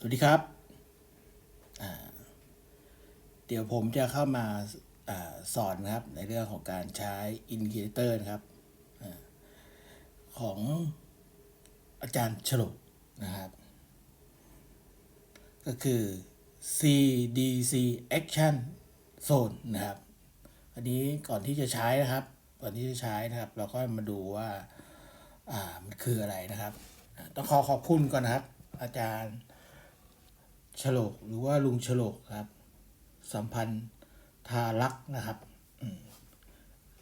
สวัสดีครับ เดี๋ยวผมจะเข้ามาอสอนนะครับ ในเรื่องของการใช้อินดิเคเตอร์นะครับอของอาจารย์ฉลกนะครับ ก็คือ CDC Action Zone นะครับ อันนี้ก่อนที่จะใช้นะครับ ก่อนที่จะใช้นะครับ เราก็มาดูว่าามันคืออะไรนะครับ ต้องขอขอบคุณก่อนนะครับ อาจารย์ ฉลกหรือว่าลุงฉลกครับ สัมพันธ์ทารักนะครับ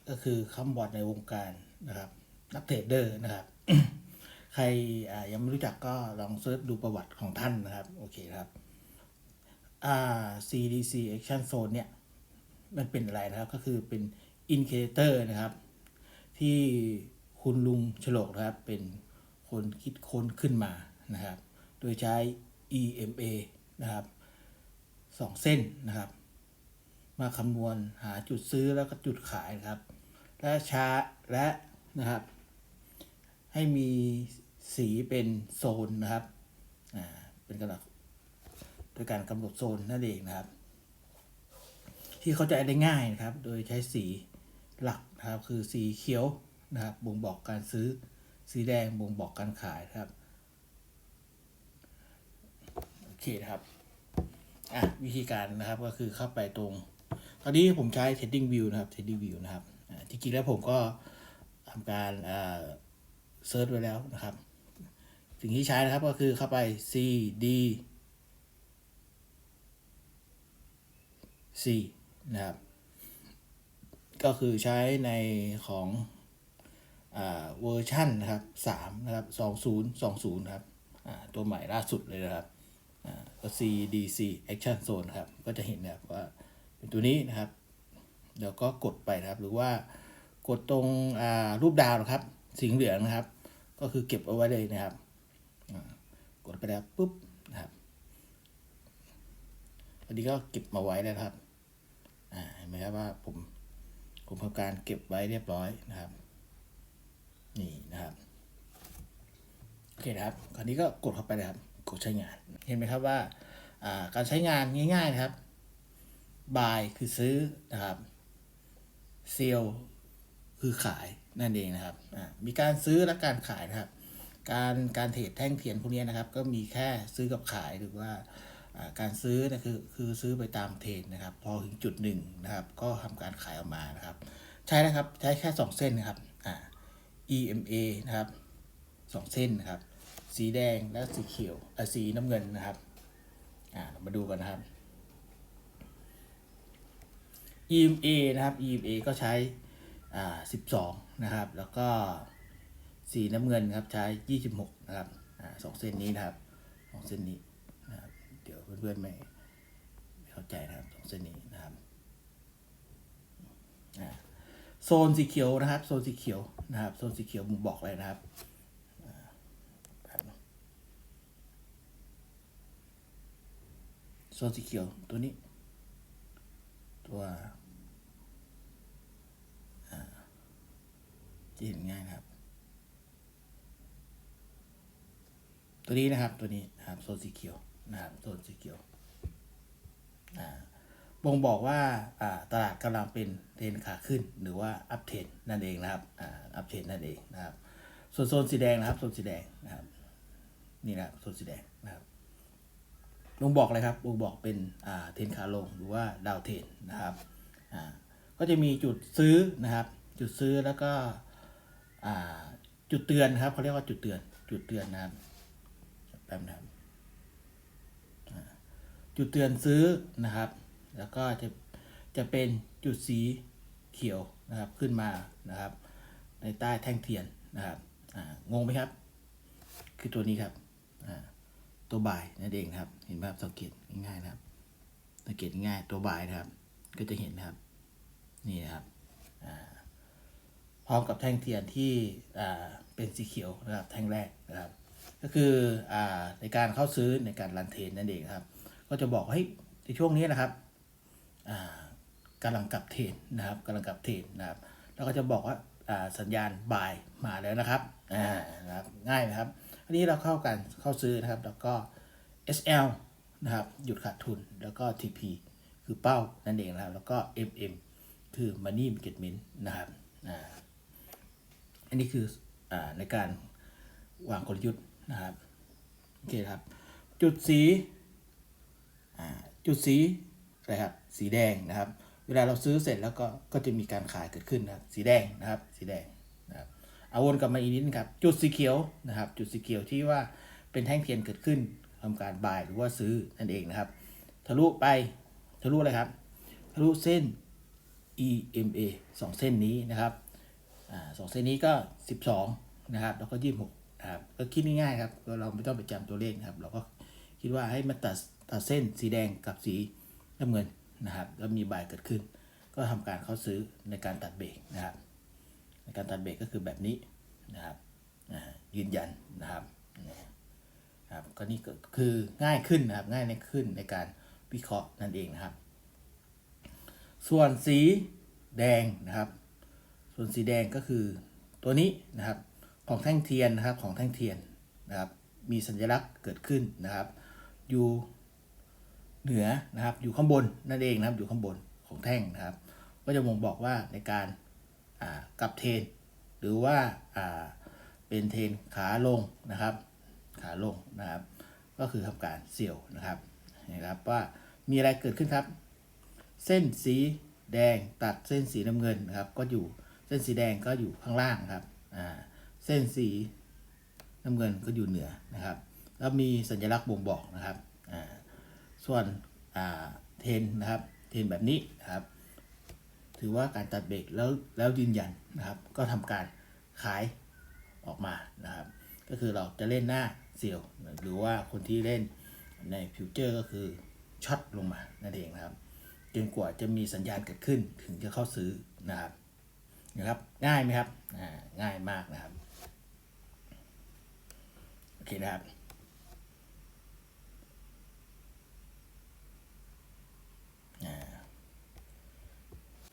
ก็คือคำบอดในวงการนะครับ นักเทรดเดอร์นะครับ ใครยังไม่รู้จักก็ลองเซิร์ชดูประวัติของท่านนะครับ โอเคครับ CDC Action Zone เนี่ย มันเป็นอะไรนะครับ ก็คือเป็นอินเคเตอร์นะครับ ที่คุณลุงฉลกนะครับ เป็นคนคิดค้นขึ้นมานะครับ โดยใช้ EMA นะครับสองเส้นนะครับ มาคำนวณหาจุดซื้อแล้วก็จุดขายนะครับ และช้าและนะครับ ให้มีสีเป็นโซนนะครับอ่าเป็นกระดับโดยการกำหนดโซนนั่นเองนะครับ ที่เข้าใจได้ง่ายนะครับ โดยใช้สีหลักนะครับ คือสีเขียวนะครับ บ่งบอกการซื้อสีแดงบ่งบอกการขายครับโอเคนะครับ อะวิธีการนะครับก็คือเข้าไปตรง ตอนนี้ผมใช้ Trading View นะครับ Trading View นะครับอ่จริงๆแล้วผมก็ทำการอ่าเซิร์ชไว้แล้วนะครับ สิ่งที่ใช้นะครับก็คือเข้าไป C D C นะครับ ก็คือใช้ในของอ่าเวอร์ชันนะครับ3นะครับ 2020นะครับ ตัวใหม่ล่าสุดเลยนะครับ CDC Action Zone ครับ ก็จะเห็นนะครับว่าเป็นตัวนี้นะครับ เดี๋ยวก็กดไปนะครับ หรือว่ากดตรงรูปดาวนะครับ สีเหลืองนะครับ ก็คือเก็บเอาไว้เลยนะครับ กดไปแล้วปุ๊บนะครับอันนี้ก็เก็บมาไว้แล้วครับเห็นไหมครับว่าผมผมทำการเก็บไว้เรียบร้อยนะครับ นี่นะครับโอเคนะครับ คราวนี้ก็กดเข้าไปเลยครับ กดใช้งาน เห็นไหมครับว่าการใช้งานง่ายๆนะครับ buy คือซื้อนะครับ sell คือขายนั่นเองนะครับมีการซื้อและการขายนะครับ การการเทรดแท่งเทียนพวกนี้นะครับ ก็มีแค่ซื้อกับขายหรือว่าการซื้อนะคือคือซื้อไปตามเทรดนะครับ พอถึงจุดหนึ่งนะครับ ก็ทำการขายออกมานะครับ ใช้นะครับใช้แค่สองเส้นนะครับ EMA นะครับสองเส้นนะครับ สีแดงและสีเขียวอะสีน้ำเงินนะครับอ่าเรามาดูกันนะครับ EMA นะครับ EMA ก็ใช้อ่า12 นะครับ แล้วก็สีน้ำเงินครับใช้ 26 นะครับอ่าสองเส้นนี้นะครับสองเส้นนี้นะครับเดี๋ยวเพื่อนๆไม่ไม่เข้าใจนะครับสองเส้นนี้นะครับอ่าโซนสีเขียวนะครับ โซนสีเขียวนะครับ โซนสีเขียวผมบอกเลยนะครับ โซนสีเขียวตัวนี้ ตัวอ่าจะเห็นง่ายนะครับ ตัวนี้นะครับตัวนี้นะครับโซนสีเขียวนะครับโซนสีเขียวอ่าบ่งบอกว่าอ่าตลาดกำลังเป็นเทรนขาขึ้นหรือว่าอัพเทรนนั่นเองนะครับอ่าอัพเทรนนั่นเองนะครับ ส่วนโซนสีแดงนะครับโซนสีแดงนะครับนี่นะครับโซนสีแดงนะครับ ลงบอกเลยครับลงบอกเป็นอ่าเทนขาลงหรือว่าดาวเทนนะครับอ่าก็จะมีจุดซื้อนะครับ จุดซื้อแล้วก็อ่าจุดเตือนนะครับเขาเรียกว่าจุดเตือน จุดเตือนนะครับแป๊บนะครับจุดเตือนซื้อนะครับ แล้วก็จะจะเป็นจุดสีเขียวนะครับขึ้นมานะครับ ในใต้แท่งเทียนนะครับงงไหมครับ คือตัวนี้ครับอ่า ตัวบ่ายนั่นเองครับ เห็นไหมครับสังเกตง่ายๆนะครับสังเกตง่ายตัวบ่ายนะครับ ก็จะเห็นนะครับ นี่นะครับพร้อมกับแท่งเทียนที่เป็นสีเขียวนะครับแท่งแรกนะครับ ก็คืออในการเข้าซื้อในการรันเทนนั่นเองครับ ก็จะบอกให้ในช่วงนี้นะครับอ่ากำลังกลับเทนนะครับกำลังกลับเทนนะครับ แล้วก็จะบอกว่าสัญญาณบ่ายมาแล้วนะครับอ่านะครับง่ายนะครับ อันนี้เราเข้ากันเข้าซื้อนะครับ แล้วก็ SL นะครับหยุดขาดทุนแล้วก็ TP คือเป้านั่นเองนะครับ แล้วก็ MM คือ Money Management นะครับอันนี้คืออในการวางกลยุทธ์นะครับโอเคครับ จุดสีจุดสีอะไรครับสีแดงนะครับ เวลาเราซื้อเสร็จแล้วก็ก็จะมีการขายเกิดขึ้นนะครับสีแดงนะครับ สีแดง เอาวนกลับมาอีกนิดนครับจุดสีเขียวนะครับ จุดสีเขียวที่ว่าเป็นแท่งเทียนเกิดขึ้นทำการบายหรือว่าซื้อนั่นเองนะครับ ทะลุไปทะลุอะไรครับ ทะลุเส้น EMA สองเส้นนี้นะครับอสองเส้นนี้ก็ 12 นะครับ แล้วก็26นะครับก็คิดง่ายๆครับเราไม่ต้องไปจำตัวเลขนะครับ เราก็คิดว่าให้มันตัดตัดเส้นสีแดงกับสีน้ำเงินนะครับ แล้วมีบายเกิดขึ้น ก็ทำการเข้าซื้อในการตัดเบรกนะครับ ในการตัดเบรกก็คือแบบนี้นะครับยืนยันนะครับครับก็นี่ก็คือง่ายขึ้นนะครับง่ายในขึ้นในการวิเคราะห์นั่นเองนะครับ ส่วนสีแดงนะครับ ส่วนสีแดงก็คือตัวนี้นะครับของแท่งเทียนนะครับของแท่งเทียนนะครับ มีสัญลักษณ์เกิดขึ้นนะครับ อยู่เหนือนะครับอยู่ข้างบนนั่นเองนะครับอยู่ข้างบนของแท่งนะครับ ก็จะบ่งบอกว่าในการ กับเทน หรือว่าเป็นเทนขาลงนะครับ ขาลงนะครับ ก็คือทำการเสี่ยวนะครับนะครับว่ามีอะไรเกิดขึ้นครับ เส้นสีแดงตัดเส้นสีน้ำเงินนะครับ ก็อยู่เส้นสีแดงก็อยู่ข้างล่างครับเส้นสีน้ำเงินก็อยู่เหนือนะครับ แล้วมีสัญลักษณ์บ่งบอกนะครับส่วนเทนนะครับ เทนแบบนี้นะครับ ถือว่าการตัดเบรกแล้วแล้วยืนยันนะครับ ก็ทำการขายออกมานะครับ ก็คือเราจะเล่นหน้าเสี่ยวหรือว่าคนที่เล่นในฟิวเจอร์ก็คือช็อตลงมานั่นเองนะครับจนกว่าจะมีสัญญาณเกิดขึ้นถึงจะเข้าซื้อนะครับนะครับ ง่ายไหมครับง่ายมากนะครับโอเคนะครับอ่า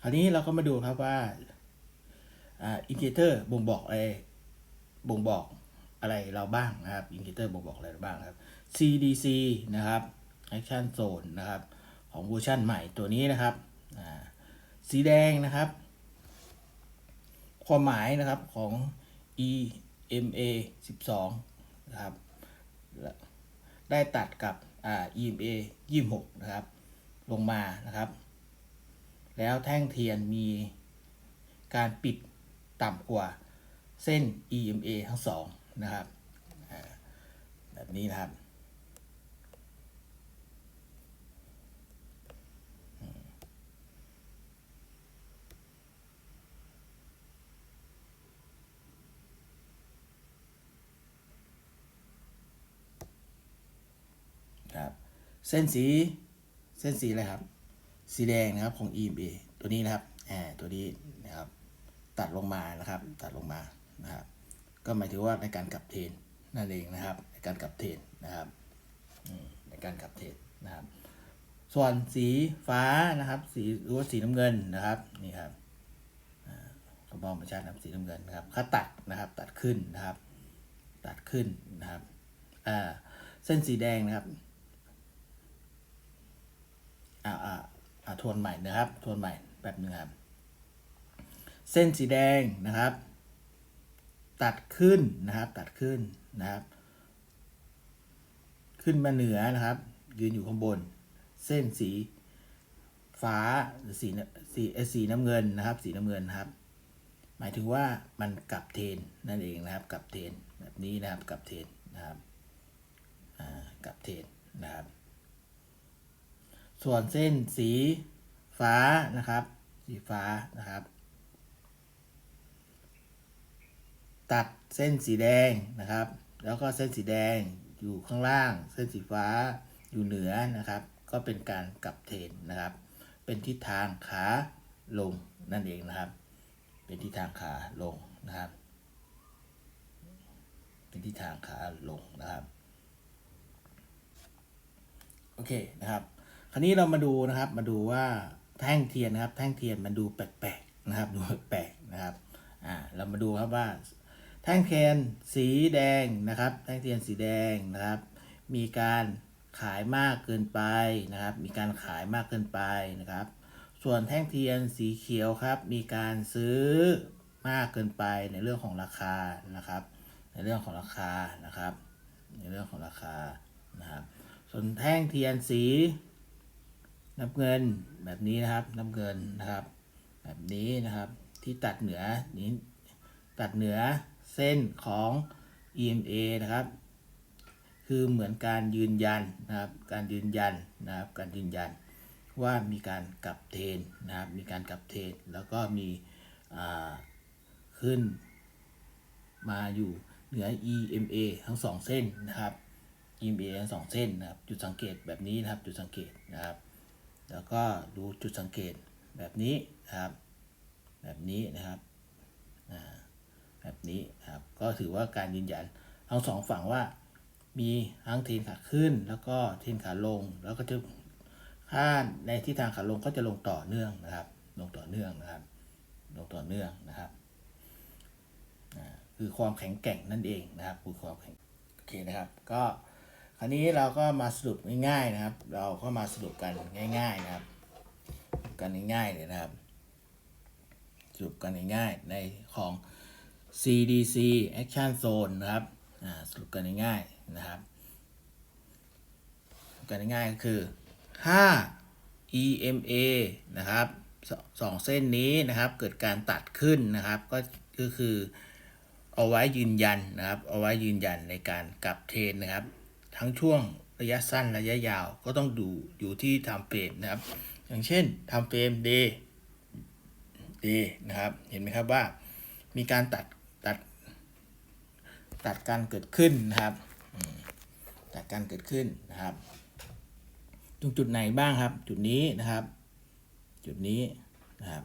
คราวนี้เราก็มาดูครับว่าอินดิเคเตอร์บ่งบอกอะไรบ่งบอกอะไรเราบ้างนะครับอินดิเคเตอร์บ่งบอกอะไรเราบ้างครับ CDC นะครับ Action Zone นะครับ ของเวอร์ชันใหม่ตัวนี้นะครับสีแดงนะครับ ความหมายนะครับของ EMA 12 นะครับ ได้ตัดกับ EMA 26 นะครับ ลงมานะครับ แล้วแท่งเทียนมีการปิดต่ำกว่าเส้น EMA ทั้งสองนะครับแบบนี้นะครับครับ เส้นสี เส้นสีอะไรครับ สีแดงนะครับของ EMA ตัวนี้นะครับอ่าตัวนี้นะครับ ตัดลงมานะครับ ตัดลงมานะครับ ก็หมายถึงว่าในการกลับเทรนนั่นเองนะครับ ในการกลับเทรนนะครับในการกลับเทรนนะครับ ส่วนสีฟ้านะครับ สีหรือว่าสีน้ำเงินนะครับนี่ครับอ่าก็มองมาชัดนะครับสีน้ำเงินนะครับค่าตัดนะครับ ตัดขึ้นนะครับ ตัดขึ้นนะครับอ่าเส้นสีแดงนะครับอ่าอ่า ทวนใหม่นะครับ ทวนใหม่แบบนึงครับ เส้นสีแดงนะครับ ตัดขึ้นนะครับ ตัดขึ้นนะครับ ขึ้นมาเหนือนะครับ ยืนอยู่ข้างบน เส้นสีฟ้าหรือสีสีสีน้ำเงินนะครับ สีน้ำเงินนะครับ หมายถึงว่ามันกลับเทรนนั่นเองนะครับกลับเทรนแบบนี้นะครับกลับเทรนนะครับกลับเทรนนะครับ ส่วนเส้นสีฟ้านะครับ สีฟ้านะครับ ตัดเส้นสีแดงนะครับ แล้วก็เส้นสีแดงอยู่ข้างล่าง เส้นสีฟ้าอยู่เหนือนะครับ ก็เป็นการกลับเทรนนะครับ เป็นทิศทางขาลงนั่นเองนะครับ เป็นทิศทางขาลงนะครับ เป็นทิศทางขาลงนะครับ โอเคนะครับ คราวนี้เรามาดูนะครับ มาดูว่าแท่งเทียนนะครับ แท่งเทียนมันดูแปลกๆนะครับ ดูแปลกๆนะครับ อ่า เรามาดูครับว่า แท่งเทียนสีแดงนะครับ แท่งเทียนสีแดงนะครับ มีการขายมากเกินไปนะครับ มีการขายมากเกินไปนะครับ ส่วนแท่งเทียนสีเขียวครับ มีการซื้อมากเกินไปในเรื่องของราคานะครับ ในเรื่องของราคานะครับ ในเรื่องของราคานะครับ ส่วนแท่งเทียนสี น้ำเงินแบบนี้นะครับน้ำเงินนะครับ แบบนี้นะครับที่ตัดเหนือนี้ตัดเหนือเส้นของ EMA นะครับ คือเหมือนการยืนยันนะครับ การยืนยันนะครับ การยืนยันว่ามีการกลับเทรนนะครับ มีการกลับเทรนแล้วก็มีขึ้นมาอยู่เหนือ EMA ทั้งสองเส้นนะครับ EMA ทั้งสองเส้นนะครับ จุดสังเกตแบบนี้นะครับ จุดสังเกตนะครับ แล้วก็ดูจุดสังเกตแบบนี้นะครับ แบบนี้นะครับแบบนี้นครับก็ถือว่าการยืนยันทั้งสองฝั่งว่ามีทั้งเทนขาขึ้น แล้วก็เทนขาลง แล้วก็จะค่าในทิศทางขาลงก็จะลงต่อเนื่องนะครับ ลงต่อเนื่องนะครับ ลงต่อเนื่องนะครับคือความแข็งแกร่งนั่นเองนะครับคือความแข็งโอเคนะครับ ก็ คราวนี้เราก็มาสรุปง่ายๆนะครับ เราก็มาสรุปกันง่าย ๆนะครับ กันง่ายๆเลยนะครับ สรุปกันง่ายๆในของ CDC Action Zone นะครับสรุปกันง่ายๆนะครับ กันง่ายๆก็คือถ้า EMA นะครับสองเส้นนี้นะครับเกิดการตัดขึ้นนะครับ ก็ก็คือเอาไว้ยืนยันนะครับ เอาไว้ยืนยันในการกลับเทรนนะครับ ทั้งช่วงระยะสั้นระยะยาวก็ต้องดูอยู่ที่ทำเฟรมนะครับ อย่างเช่นทำเฟรม day day นะครับ เห็นไหมครับว่ามีการตัดตัดตัดการเกิดขึ้นนะครับตัดการเกิดขึ้นนะครับ ตรงจุดไหนบ้างครับ จุดนี้นะครับ จุดนี้นะครับ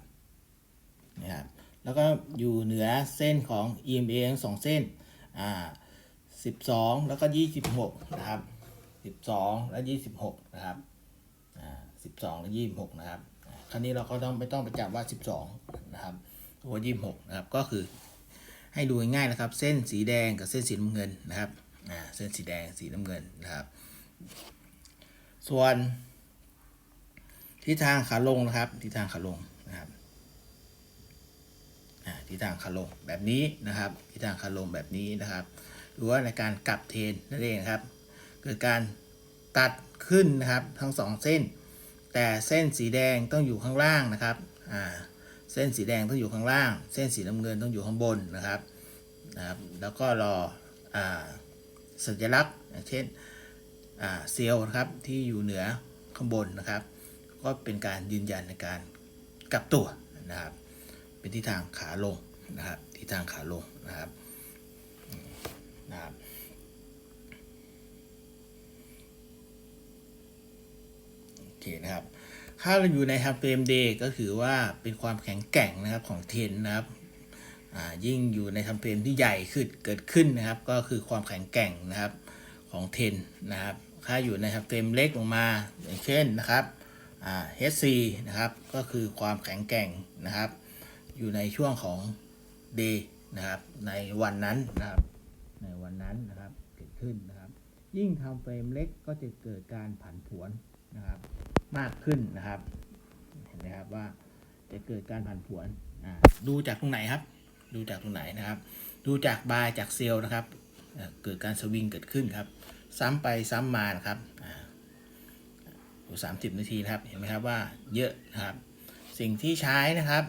นะครับ แล้วก็อยู่เหนือเส้นของ EMA ทั้งสองเส้นอ่า 12 แล้วก็ 26 นะครับ 12 และ 26 นะครับอ่า12 และ 26 นะครับ คราวนี้เราก็ต้องไม่ต้องไปจับว่า 12 นะครับหรือว่า26 นะครับ ก็คือให้ดูง่ายๆนะครับ เส้นสีแดงกับเส้นสีน้ำเงินนะครับอ่าเส้นสีแดงสีน้ำเงินนะครับ ส่วนทิศทางขาลงนะครับทิศทางขาลงนะครับอ่าทิศทางขาลงแบบนี้นะครับทิศทางขาลงแบบนี้นะครับ หรือว่าในการกลับเทรนนั่นเองครับ เกิดการตัดขึ้นนะครับทั้งสองเส้น แต่เส้นสีแดงต้องอยู่ข้างล่างนะครับอ่าเส้นสีแดงต้องอยู่ข้างล่าง เส้นสีน้ำเงินต้องอยู่ข้างบนนะครับนะครับแล้วก็รออ่าสัญลักษณ์เช่นอ่าเซลล์นะครับที่อยู่เหนือข้างบนนะครับ ก็เป็นการยืนยันในการกลับตัวนะครับ เป็นทิศทางขาลงนะครับทิศทางขาลงนะครับ นะครับโอเคนะครับถ้าเราอยู่ในฮับเฟรมเดย์ก็คือว่าเป็นความแข็งแกร่งนะครับของเทนนะครับยิ่งอยู่ในทัมเฟรมที่ใหญ่ขึ้นเกิดขึ้นนะครับ ก็คือความแข็งแกร่งนะครับของเทนนะครับถ้าอยู่ในทัมเฟรมเล็กลงมาอย่างเช่นนะครับ HC นะครับก็คือความแข็งแกร่งนะครับ อยู่ในช่วงของ day นะครับในวันนั้นนะครับ ในวันนั้นนะครับเกิดขึ้นนะครับ ยิ่งทำเฟรมเล็กก็จะเกิดการผันผวนนะครับมากขึ้นนะครับเห็นไหมครับว่าจะเกิดการผันผวนดูจากตรงไหนครับ ดูจากตรงไหนนะครับ ดูจากบายจากเซลล์นะครับเกิดการสวิงเกิดขึ้นครับ ซ้ำไปซ้ำมานะครับอ่าสามสิบนาทีนะครับเห็นไหมครับว่าเยอะนะครับ สิ่งที่ใช้นะครับ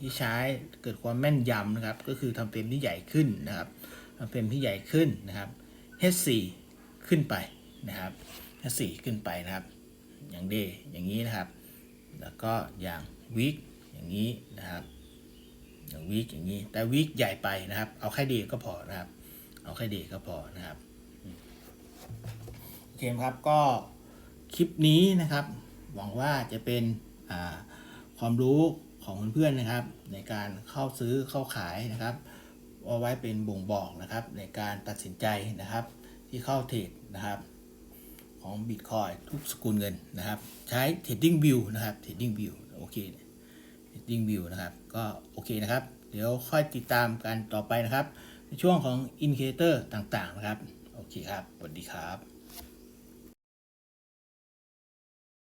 ที่ใช้เกิดความแม่นยำนะครับ ก็คือทำเฟรมที่ใหญ่ขึ้นนะครับ เฟรมที่ใหญ่ขึ้นนะครับ H4 ขึ้นไปนะครับ H4 ขึ้นไปนะครับ อย่างเดอย่างนี้นะครับ แล้วก็อย่างวิกอย่างนี้นะครับ อย่างวิกอย่างนี้ แต่วิกใหญ่ไปนะครับ เอาแค่เดก็พอนะครับ เอาแค่เดก็พอนะครับโอเคครับ ก็คลิปนี้นะครับ หวังว่าจะเป็นความรู้ของเพื่อนๆนะครับ ในการเข้าซื้อเข้าขายนะครับ เอาไว้เป็นบ่งบอกนะครับในการตัดสินใจนะครับ ที่เข้าเทรดนะครับ ของ Bitcoin ทุกสกุลเงินนะครับ ใช้ Trading View นะครับ Trading View โอเค Trading View นะครับ ก็โอเคนะครับ เดี๋ยวค่อยติดตามกันต่อไปนะครับ ในช่วงของ Indicator ต่างๆนะครับ โอเคครับ สวัสดีครับ